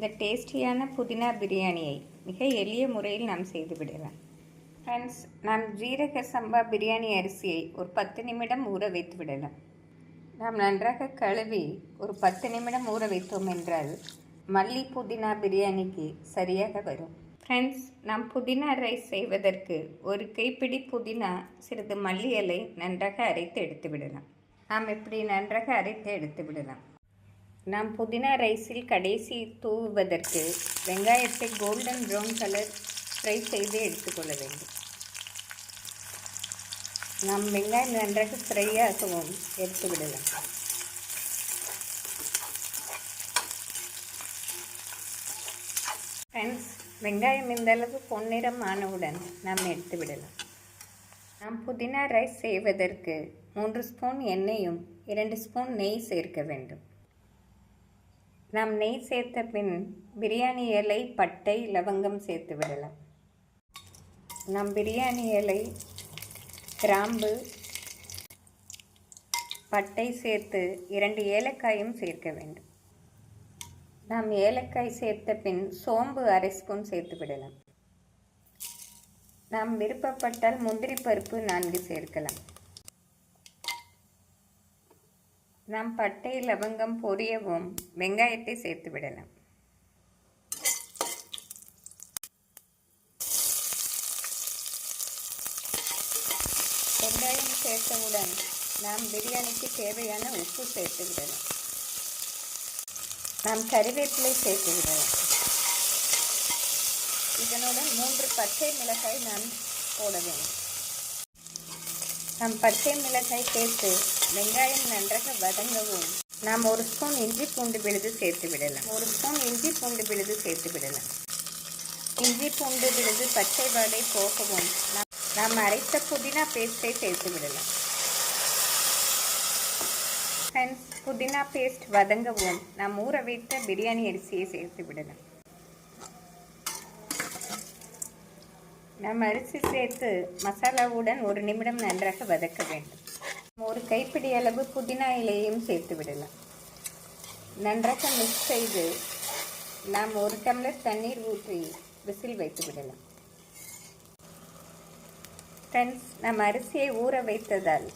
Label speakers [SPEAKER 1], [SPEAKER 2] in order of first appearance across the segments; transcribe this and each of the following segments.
[SPEAKER 1] இந்த டேஸ்டியான புதினா பிரியாணியை மிக எளிய முறையில் நாம் செய்துவிடலாம் ஃப்ரெண்ட்ஸ் நாம் ஜீரக சம்பா பிரியாணி அரிசியை ஒரு பத்து நிமிடம் ஊற வைத்து விடலாம். நாம் நன்றாக கழுவி ஒரு பத்து நிமிடம் ஊற வைத்தோம் என்றால் மல்லி புதினா பிரியாணிக்கு சரியாக வரும். ஃப்ரெண்ட்ஸ் நாம் புதினா ரைஸ் செய்வதற்கு ஒரு கைப்பிடி புதினா சிறிது மல்லி இலை நன்றாக அரைத்து எடுத்து விடலாம். நாம் இப்படி நன்றாக அரைத்து எடுத்து விடலாம்? நாம் புதினா ரைஸில் கடைசி தூவுவதற்கு வெங்காயத்தை கோல்டன் ப்ரௌன் கலர் ஃப்ரை செய்து எடுத்துக்கொள்ள வேண்டும். நாம் வெங்காயம் நன்றாக ஃப்ரையாகவும் எடுத்து விடலாம் ஃப்ரெண்ட்ஸ் வெங்காயம் இந்த அளவு பொன்னிறம் ஆனவுடன் நாம் எடுத்து விடலாம். நாம் புதினா ரைஸ் செய்வதற்கு மூன்று ஸ்பூன் எண்ணெயும் இரண்டு ஸ்பூன் நெய் சேர்க்க வேண்டும். நாம் நெய் சேர்த்த பின் பிரியாணி இலை பட்டை லவங்கம் சேர்த்து விடலாம். நாம் பிரியாணி இலை கிராம்பு பட்டை சேர்த்து இரண்டு ஏலக்காயும் சேர்க்க வேண்டும். நாம் ஏலக்காய் சேர்த்த பின் சோம்பு அரை ஸ்பூன் சேர்த்து விடலாம். நாம் விருப்பப்பட்டால் முந்திரி பருப்பு நான்கு சேர்க்கலாம். நாம் பட்டை லவங்கம் பொரியவும் வெங்காயத்தை சேர்த்து விடலாம். வெங்காயம் சேர்த்தவுடன் நாம் பிரியாணிக்கு தேவையான உப்பு சேர்த்து விடலாம். நாம் கறிவேப்பிலை சேர்த்து விடலாம். இதனுடன் மூன்று பச்சை மிளகாய் நாம் போட வேண்டும். நாம் பச்சை மிளகாய் சேர்த்து வெங்காயம் நன்றாக வதங்கவும். நாம் ஒரு ஸ்பூன் இஞ்சி பூண்டு விழுது சேர்த்து விடலாம். ஒரு ஸ்பூன் இஞ்சி பூண்டு விழுது சேர்த்து விடலாம். இஞ்சி பூண்டு விழுது பச்சை வாடை போகவும் நாம் நாம் அரைத்த புதினா பேஸ்ட்டை சேர்த்து விடலாம். ஃப்ரெண்ட்ஸ் புதினா பேஸ்ட் வதங்கவும். நாம் ஊற வைத்த பிரியாணி அரிசியை சேர்த்து விடலாம். நம் அரிசி சேர்த்து மசாலாவுடன் ஒரு நிமிடம் நன்றாக வதக்க வேண்டும். ஒரு கைப்பிடி அளவு புதினா இலையையும் சேர்த்து விடலாம். நன்றாக மிக்ஸ் செய்து நாம் ஒரு டம்ளர் தண்ணீர் ஊற்றி விசில் வைத்து விடலாம். ஃப்ரெண்ட்ஸ் நம் அரிசியை ஊற வைத்ததால்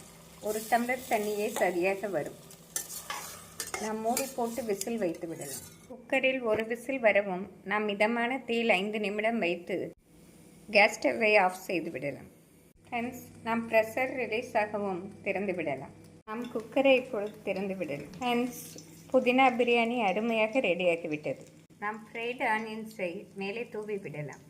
[SPEAKER 1] ஒரு டம்ளர் தண்ணியே சரியாக வரும். நாம் மூடி போட்டு விசில் வைத்து விடலாம். குக்கரில் ஒரு விசில் வரவும் நாம் மிதமான தீயில் ஐந்து நிமிடம் வைத்து கேஸ் ஸ்டவ்வை ஆஃப் செய்து விடலாம். ஃப்ரெண்ட்ஸ் நாம் ப்ரெஷர் ரிலீஸ் ஆகவும் திறந்து விடலாம். நாம் குக்கரை இப்பொழுது திறந்து விடலாம். ஃப்ரெண்ட்ஸ் புதினா பிரியாணி அருமையாக ரெடியாகிவிட்டது நாம் ஃப்ரைடு ஆனியன்ஸை மேலே தூவி விடலாம்.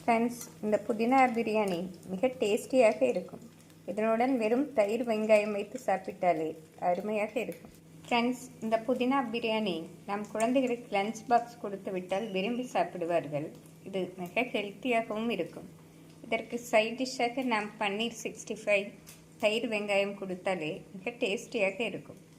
[SPEAKER 1] ஃப்ரெண்ட்ஸ் இந்த புதினா பிரியாணி மிக டேஸ்டியாக இருக்கும். இதனுடன் வெறும் தயிர் வெங்காயம் வைத்து சாப்பிட்டாலே அருமையாக இருக்கும். ஃப்ரெண்ட்ஸ் இந்த புதினா பிரியாணி நம் குழந்தைகளுக்கு லஞ்ச் பாக்ஸ் கொடுத்து விட்டால் விரும்பி சாப்பிடுவார்கள். இது மிக ஹெல்த்தியாகவும் இருக்கும். இதற்கு சைட் டிஷ்ஷாக நாம் பன்னீர் சிக்ஸ்டி ஃபைவ் தயிர் வெங்காயம் கொடுத்தாலே மிக டேஸ்டியாக இருக்கும்.